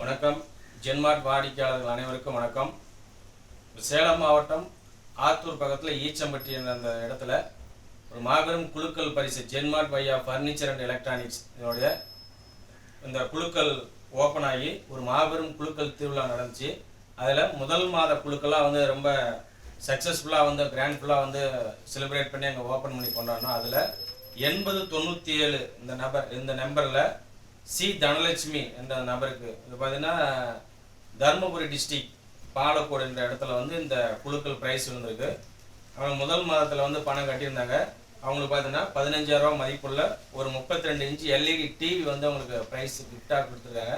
வணக்கம். ஜென்மார்ட் வாடிக்கையாளர்கள் அனைவருக்கும் வணக்கம். சேலம் மாவட்டம் ஆத்தூர் பக்கத்தில் ஈச்சம்பட்டி என்ற அந்த இடத்துல ஒரு மாபெரும் குழுக்கள் பரிசு ஜென்மார்ட் பையா ஃபர்னிச்சர் அண்ட் எலக்ட்ரானிக்ஸ் இதனுடைய இந்த குழுக்கள் ஓப்பன் ஆகி ஒரு மாபெரும் குழுக்கள் திருவிழா நடந்துச்சு. அதில் முதல் மாத குழுக்கள்லாம் வந்து ரொம்ப சக்ஸஸ்ஃபுல்லாக வந்து கிராண்ட்ஃபுல்லாக வந்து செலிப்ரேட் பண்ணி அங்கே ஓப்பன் பண்ணி கொண்டாடணும் அதில் எண்பது தொண்ணூற்றி ஏழு இந்த நபர் இந்த நம்பரில் சி. தனலட்சுமி என்ற நபருக்கு. இது பார்த்தீங்கன்னா தருமபுரி டிஸ்ட்ரிக் பாலக்கோடு என்ற இடத்துல வந்து இந்த குழுக்கள் ப்ரைஸ் விழுந்திருக்கு. அவங்க முதல் மாதத்தில் வந்து பணம் கட்டியிருந்தாங்க. அவங்களுக்கு பார்த்தீங்கன்னா பதினஞ்சாயிரரூபா மதிப்புள்ள ஒரு முப்பத்தி ரெண்டு இன்ச்சு எல்இடி டிவி வந்து அவங்களுக்கு ப்ரைஸ் கிஃப்டாக கொடுத்துருக்காங்க.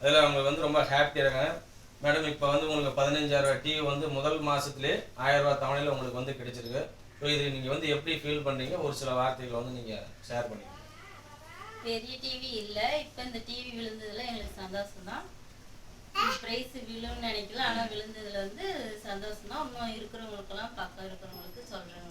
அதில் அவங்களுக்கு வந்து ரொம்ப ஹாப்பியாக இருக்காங்க. மேடம் இப்போ வந்து உங்களுக்கு பதினஞ்சாயிரரூபா டிவி வந்து முதல் மாதத்துலேயே ஆயிரரூபா தவணையில் உங்களுக்கு வந்து கிடைச்சிருக்கு. ஸோ இது நீங்கள் வந்து எப்படி ஃபீல் பண்ணுறீங்க ஒரு சில வார்த்தைகளை வந்து நீங்கள் ஷேர் பண்ணிக்கோங்க பெரிய டிவி இல்ல. இப்ப இந்த டிவி விழுந்ததுல எங்களுக்கு சந்தோஷம் தான் பிரைஸ் விழுன்னு நினைக்கல. ஆனா விழுந்ததுல வந்து சந்தோஷம் தான் இன்னும் இருக்கிறவங்களுக்கெல்லாம் பக்கம் இருக்கிறவங்களுக்கு சொல்றாங்க.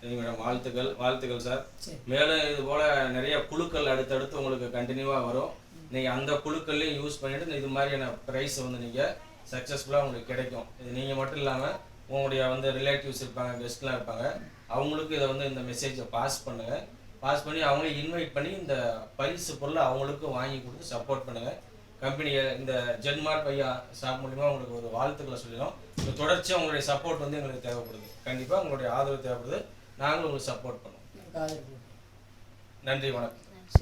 சரி மேடம் வாழ்த்துக்கள். வாழ்த்துக்கள் சார். மேலும் இது போல நிறைய குழுக்கள் அடுத்தடுத்து உங்களுக்கு கண்டினியூவாக வரும். நீங்கள் அந்த குழுக்கள்லையும் யூஸ் பண்ணிட்டு இது மாதிரியான ப்ரைஸ் வந்து நீங்கள் சக்ஸஸ்ஃபுல்லாக உங்களுக்கு கிடைக்கும். இது நீங்கள் மட்டும் இல்லாமல் உங்களுடைய வந்து ரிலேட்டிவ்ஸ் இருப்பாங்க கெஸ்ட்லாம் இருப்பாங்க. அவங்களுக்கு இதை வந்து இந்த மெசேஜை பாஸ் பண்ணுங்கள் பாஸ் பண்ணி அவங்களே இன்வைட் பண்ணி இந்த பரிசு பொருளை அவங்களுக்கு வாங்கி கொடுத்து சப்போர்ட் பண்ணுங்கள் கம்பெனியை இந்த ஜென்மார்ட் பையா ஷாப் மூலிமா உங்களுக்கு ஒரு வாழ்த்துக்களை சொல்லிடும் இந்த தொடர்ச்சியாக உங்களுடைய சப்போர்ட் வந்து எங்களுக்கு தேவைப்படுது. கண்டிப்பாக உங்களுடைய ஆதரவு தேவைப்படுது. நாங்களும் உங்களுக்கு சப்போர்ட் பண்ணுவோம். நன்றி வணக்கம்.